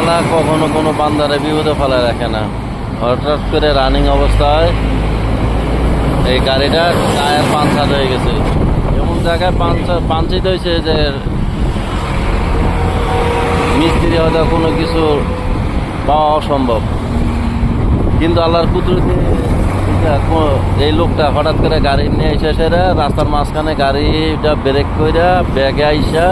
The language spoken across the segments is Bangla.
তালা কখনো কোনো বান্দারে বিপদে ফেলায় রাখে না। হঠাৎ করে রানিং অবস্থায় এই গাড়িটা টায়ার পাঞ্চার হয়ে গেছে। এমন জায়গায় পাঞ্চার পাঞ্চিত হয়েছে যে মিস্ত্রি হয়তো কোনো কিছু পাওয়া অসম্ভব। কিন্তু আল্লাহর কুদরতে এই লোকটা হঠাৎ করে গাড়ি নিয়ে এসে সেরা রাস্তার মাঝখানে গাড়িটা ব্রেক কইরা ব্যাগে আইসা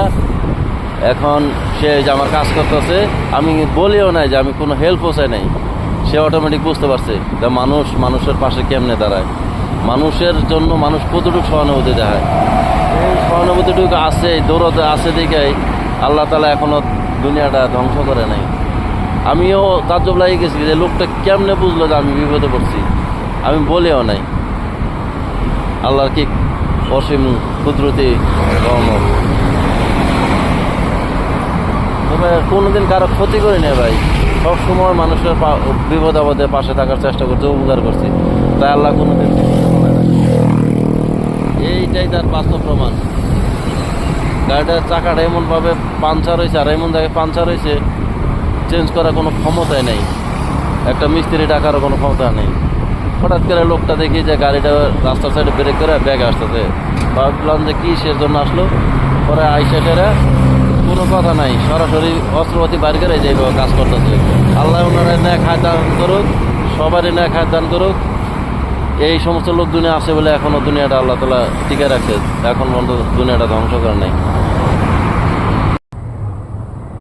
এখন সে যে আমার কাজ করতেছে, আমি বলিও নাই যে আমি কোনো হেল্পও চাই নাই। সে অটোমেটিক বুঝতে পারছে যে মানুষ, মানুষের পাশে কেমনে দাঁড়ায়। মানুষের জন্য মানুষ কতটুকু সহানুভূতি দেখায়। এই সহানুভূতিটুকু আছে দৌড়তে আছে দেখেই আল্লাহ তালা এখনও দুনিয়াটা ধ্বংস করে নাই। আমিও তাজ্জব লাগে গেছি যে লোকটা কেমনে বুঝলো যে আমি বিপদে পড়ছি। আমি বলেও নাই। আল্লাহর কি অসীম কুদরতি রহমত। কোনোদিন কারও ক্ষতি করি না ভাই। সবসময় মানুষের বিপদ আপদে পাশে থাকার চেষ্টা করছি, উপকার করছি। তাই আল্লাহ কোনোদিন এইটাই তার বাস্তব প্রমাণ। গাড়িটার চাকাটা এমনভাবে পাঞ্চার হয়েছে আর এমন জায়গায় পাঞ্চার হয়েছে চেঞ্জ করার কোনো ক্ষমতাই নেই। একটা মিস্ত্রি ডাকারও কোনো ক্ষমতা নেই। হঠাৎ করে লোকটা দেখি যে গাড়িটা রাস্তার সাইডে ব্রেক করে ব্যাগ আসতেছে। ভাবলাম যে কী সে জন্য আসলো? পরে আইসা কথা নাই, সরাসরি অস্ত্রপাতি বাড়ি করে যেভাবে কাজ করতেছে। আল্লাহ ওনারা ন্যায় খায় দান করুক, সবারই ন্যায় খায় দান করুক। এই সমস্ত লোক দুনিয়া আছে বলে এখনও দুনিয়াটা আল্লাহ তালা টিকে রাখছে। এখন পর্যন্ত দুনিয়াটা ধ্বংস করে নাই।